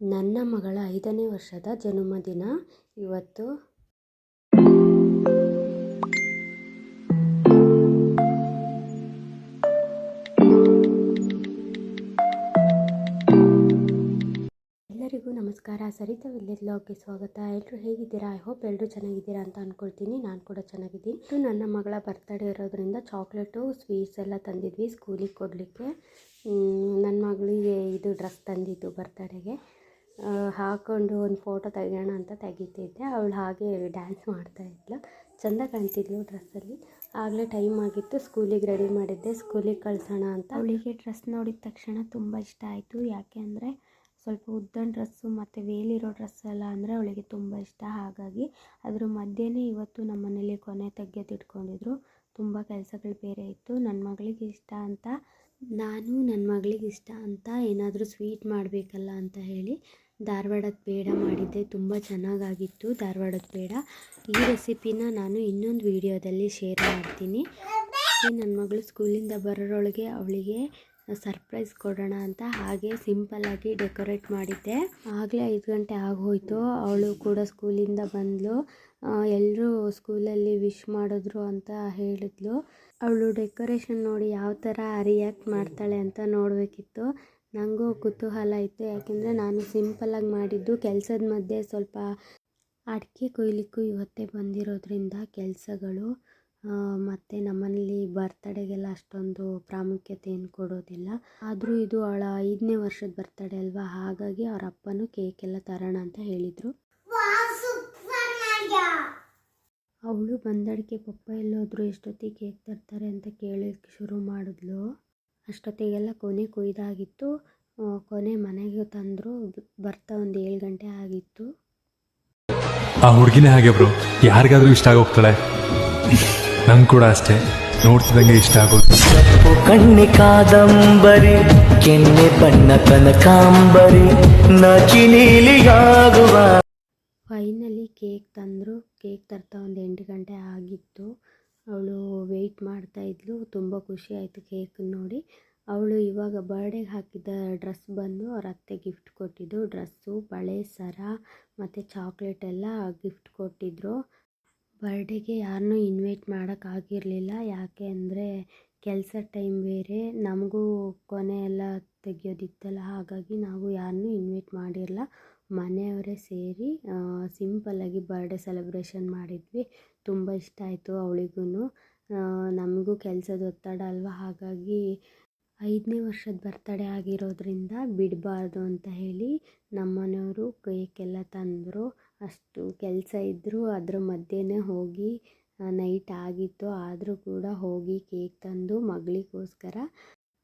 ನನ್ನ ಮಗಳ ಐದನೇ ವರ್ಷದ ಜನ್ಮದಿನ ಇವತ್ತು. ಎಲ್ಲರಿಗೂ ನಮಸ್ಕಾರ. ಸರಿತಾ ವಿಲ್ಲೇಜ್ ಲಾಗ್ಗೆ ಸ್ವಾಗತ. ಎಲ್ಲರೂ ಹೇಗಿದ್ದೀರಾ? ಐ ಹೋಪ್ ಎಲ್ಲರೂ ಚೆನ್ನಾಗಿದ್ದೀರಾ ಅಂತ ಅಂದ್ಕೊಳ್ತೀನಿ ನಾನು ಕೂಡ ಚೆನ್ನಾಗಿದ್ದೀನಿ. ಇದು ನನ್ನ ಮಗಳ ಬರ್ತಡೇ ಇರೋದ್ರಿಂದ ಚಾಕ್ಲೇಟು, ಸ್ವೀಟ್ಸ್ ಎಲ್ಲ ತಂದಿದ್ವಿ ಸ್ಕೂಲಿಗೆ ಕೊಡಲಿಕ್ಕೆ. ನನ್ನ ಮಗಳಿಗೆ ಇದು ಡ್ರೆಸ್ ತಂದಿದ್ದು ಬರ್ತಡೇಗೆ ಹಾಕ್ಕೊಂಡು ಒಂದು ಫೋಟೋ ತೆಗೆಯೋಣ ಅಂತ ತೆಗಿತಿದ್ದೆ. ಅವಳು ಹಾಗೆ ಡ್ಯಾನ್ಸ್ ಮಾಡ್ತಾ ಇದ್ಲು. ಚೆಂದ ಕಾಣ್ತಿದ್ಲು ಡ್ರೆಸ್ಸಲ್ಲಿ ಆಗಲೇ ಟೈಮ್ ಆಗಿತ್ತು. ಸ್ಕೂಲಿಗೆ ರೆಡಿ ಮಾಡಿದ್ದೆ. ಸ್ಕೂಲಿಗೆ ಕಳ್ಸೋಣ ಅಂತ. ಅವಳಿಗೆ ಡ್ರೆಸ್ ನೋಡಿದ ತಕ್ಷಣ ತುಂಬ ಇಷ್ಟ ಆಯಿತು. ಯಾಕೆ ಅಂದರೆ ಸ್ವಲ್ಪ ಉದ್ದನ ಡ್ರೆಸ್ಸು ಮತ್ತು ವೇಲಿರೋ ಡ್ರೆಸ್ ಎಲ್ಲ ಅಂದರೆ ಅವಳಿಗೆ ತುಂಬ ಇಷ್ಟ. ಹಾಗಾಗಿ ಅದ್ರ ಮಧ್ಯೆನೇ ಇವತ್ತು ನಮ್ಮ ಮನೇಲಿ ಕೊನೆ ತೆಗೆದಿಟ್ಕೊಂಡಿದ್ರು ತುಂಬ ಕೆಲಸಗಳು ಬೇರೆ ಇತ್ತು. ನನ್ನ ಮಗಳಿಗೆ ಇಷ್ಟ ಅಂತ, ನಾನು ನನ್ನ ಮಗಳಿಗೆ ಇಷ್ಟ ಅಂತ ಏನಾದರೂ ಸ್ವೀಟ್ ಮಾಡಬೇಕಲ್ಲ ಅಂತ ಹೇಳಿ ಧಾರವಾಡದ ಪೇಡ ಮಾಡಿದ್ದೆ, ತುಂಬ ಚೆನ್ನಾಗಾಗಿತ್ತು ಧಾರವಾಡದ ಪೇಡ. ಈ ರೆಸಿಪಿನ ನಾನು ಇನ್ನೊಂದು ವಿಡಿಯೋದಲ್ಲಿ ಶೇರ್ ಮಾಡ್ತೀನಿ. ನನ್ನ ಮಗಳು ಸ್ಕೂಲಿಂದ ಬರೋರೊಳಗೆ ಅವಳಿಗೆ ಸರ್ಪ್ರೈಸ್ ಕೊಡೋಣ ಅಂತ ಹಾಗೆ ಸಿಂಪಲ್ಲಾಗಿ ಡೆಕೋರೇಟ್ ಮಾಡಿದ್ದೆ. ಆಗಲೇ ಐದು ಗಂಟೆ ಆಗೋಯ್ತು, ಅವಳು ಕೂಡ ಸ್ಕೂಲಿಂದ ಬಂದಳು ಎಲ್ಲರೂ ಸ್ಕೂಲಲ್ಲಿ ವಿಶ್ ಮಾಡಿದ್ರು ಅಂತ ಹೇಳಿದ್ಲು. ಅವಳು ಡೆಕೋರೇಷನ್ ನೋಡಿ ಯಾವ ಥರ ರಿಯಾಕ್ಟ್ ಮಾಡ್ತಾಳೆ ಅಂತ ನೋಡಬೇಕಿತ್ತು. ನನಗೂ ಕುತೂಹಲ ಇತ್ತು ಯಾಕೆಂದರೆ ನಾನು ಸಿಂಪಲ್ಲಾಗಿ ಮಾಡಿದ್ದು ಕೆಲಸದ ಮಧ್ಯೆ ಸ್ವಲ್ಪ ಅಡಿಕೆ ಕೊಯ್ಲಿಕ್ಕೂ ಇವತ್ತೇ ಬಂದಿರೋದ್ರಿಂದ ಕೆಲಸಗಳು. ಮತ್ತು ನಮ್ಮಲ್ಲಿ ಬರ್ತಡೆಗೆಲ್ಲ ಅಷ್ಟೊಂದು ಪ್ರಾಮುಖ್ಯತೆ ಏನು ಕೊಡೋದಿಲ್ಲ. ಆದರೂ ಇದು ಅವಳ ಐದನೇ ವರ್ಷದ ಬರ್ತಡೇ ಅಲ್ವಾ? ಹಾಗಾಗಿ ಅವ್ರ ಅಪ್ಪನೂ ಕೇಕೆಲ್ಲ ತರೋಣ ಅಂತ ಹೇಳಿದರು. ಅವಳು ಬಂದಡಿಕೆ ಪಪ್ಪ ಎಲ್ಲೋದ್ರು ಎಷ್ಟೊತ್ತಿಗೆ ಕೇಕ್ ತರ್ತಾರೆ ಅಂತ ಕೇಳೋಕ್ಕೆ ಶುರು ಮಾಡಿದ್ಲು. ಅಷ್ಟೊತ್ತಿಗೆಲ್ಲ ಕೊನೆ ಕೊಯ್ದಾಗಿತ್ತು. ಕೊನೆ ಮನೆಗೆ ತಂದರು. ಬರ್ತಾ ಒಂದು ಏಳು ಗಂಟೆ ಆಗಿತ್ತು. ಆ ಹುಡುಗಿನೇ ಹಾಗೆ ಬ್ರೋ. ಯಾರಿಗಾದ್ರೂ ಇಷ್ಟ ಆಗೋಗ್ತಾಳೆ. ನಂಗೆ ಕೂಡ ಅಷ್ಟೇ. ನೋಡ್ತಿದಂಗೆ ಇಷ್ಟ ಆಗೋದು. ಕಣ್ಣಿ ಕಣ್ಣೆ ಕಾದಂಬರಿ ಕೆನ್ನೆ ಬಣ್ಣ ಕನಕಾಂಬರಿ ನಾಚಿ ನೀಲಿಯಾಗುವ. ಫೈನಲಿ ಕೇಕ್ ತಂದರು. ಕೇಕ್ ತರ್ತಾ ಒಂದು ಎಂಟು ಗಂಟೆ ಆಗಿತ್ತು. ಅವಳು ವೆಯ್ಟ್ ಮಾಡ್ತಾ ಇದ್ಲು. ತುಂಬ ಖುಷಿ ಆಯಿತು ಕೇಕ್ ನೋಡಿ. ಅವಳು ಇವಾಗ ಬರ್ಡೇಗೆ ಹಾಕಿದ್ದ ಡ್ರೆಸ್ ಬಂದು ಅವ್ರ ಅತ್ತೆ ಗಿಫ್ಟ್ ಕೊಟ್ಟಿದ್ದು. ಡ್ರೆಸ್ಸು ಬಳೆ, ಸರ ಮತ್ತು ಚಾಕ್ಲೇಟ್ ಎಲ್ಲ ಗಿಫ್ಟ್ ಕೊಟ್ಟಿದ್ದರು ಬರ್ಡೇಗೆ ಯಾರನ್ನೂ ಇನ್ವೈಟ್ ಮಾಡೋಕ್ಕಾಗಿರಲಿಲ್ಲ ಯಾಕೆ ಅಂದರೆ ಕೆಲಸ ಟೈಮ್ ಬೇರೆ. ನಮಗೂ ಕೊನೆ ಎಲ್ಲ ತೆಗಿಯೋದಿತ್ತಲ್ಲ, ಹಾಗಾಗಿ ನಾವು ಯಾರನ್ನೂ ಇನ್ವೈಟ್ ಮಾಡಿರಲ್ಲ ಮನೆಯವರೇ ಸೇರಿ ಸಿಂಪಲ್ಲಾಗಿ ಬರ್ಡೇ ಸೆಲೆಬ್ರೇಷನ್ ಮಾಡಿದ್ವಿ. ತುಂಬ ಇಷ್ಟ ಆಯಿತು ಅವಳಿಗೂ ನಮಗೂ ಕೆಲಸದ ಒತ್ತಡ ಅಲ್ವಾ, ಹಾಗಾಗಿ ಐದನೇ ವರ್ಷದ ಬರ್ತಡೇ ಆಗಿರೋದ್ರಿಂದ ಬಿಡಬಾರ್ದು ಅಂತ ಹೇಳಿ ನಮ್ಮನೆಯವರು ಕೇಕೆಲ್ಲ ತಂದರು. ಅಷ್ಟು ಕೆಲಸ ಇದ್ದರೂ ಅದ್ರ ಮಧ್ಯೆನೇ ಹೋಗಿ ನೈಟ್ ಆಗಿತ್ತು. ಆದರೂ ಕೂಡ ಹೋಗಿ ಕೇಕ್ ತಂದು ಮಗಳಿಗೋಸ್ಕರ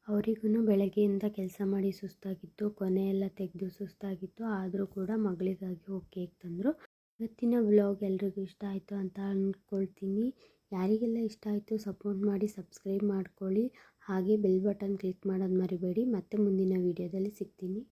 ಅವರಿಗೂ ಬೆಳಗ್ಗೆಯಿಂದ ಕೆಲಸ ಮಾಡಿ ಸುಸ್ತಾಗಿತ್ತು. ಕೊನೆ ಎಲ್ಲ ತೆಗೆದು ಸುಸ್ತಾಗಿತ್ತು. ಆದರೂ ಕೂಡ ಮಗಳಿಗಾಗಿ ಹೋಗಿ ಕೇಕ್ ತಂದರು. ಇವತ್ತಿನ ವ್ಲಾಗ್ ಎಲ್ರಿಗೂ ಇಷ್ಟ ಆಯಿತು ಅಂತ ಅಂದ್ಕೊಳ್ತೀನಿ ಯಾರಿಗೆಲ್ಲ ಇಷ್ಟ ಆಯಿತು ಸಪೋರ್ಟ್ ಮಾಡಿ ಸಬ್ಸ್ಕ್ರೈಬ್ ಮಾಡ್ಕೊಳ್ಳಿ. ಹಾಗೆ ಬೆಲ್ ಬಟನ್ ಕ್ಲಿಕ್ ಮಾಡೋದು ಮರಿಬೇಡಿ. ಮತ್ತೆ ಮುಂದಿನ ವೀಡಿಯೋದಲ್ಲಿ ಸಿಗ್ತೀನಿ.